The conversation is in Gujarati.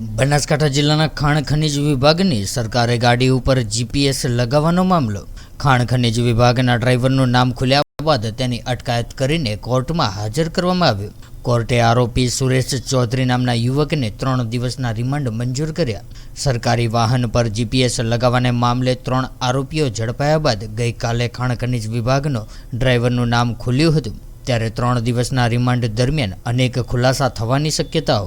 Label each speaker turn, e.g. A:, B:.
A: બનાસકાંઠા જિલ્લાના ખાણ ખનીજ વિભાગની સરકારે ગાડી ઉપર જીપીએસ લગાવવાનો મામલો. ખાણ ખનીજ વિભાગના ડ્રાઈવરનું નામ ખુલ્યા બાદ તેની અટકાયત કરીને કોર્ટમાં હાજર કરવામાં આવ્યો. કોર્ટે આરોપી સુરેશ ચૌધરી નામના યુવકને ત્રણ દિવસના રિમાન્ડ મંજૂર કર્યા. સરકારી વાહન પર જીપીએસ લગાવવાને મામલે ત્રણ આરોપીઓ ઝડપાયા બાદ ગઈકાલે ખાણ ખનીજ વિભાગનો ડ્રાઈવરનું નામ ખુલ્યું હતું. ત્યારે ત્રણ દિવસના રિમાન્ડ દરમિયાન અનેક ખુલાસા થવાની શક્યતાઓ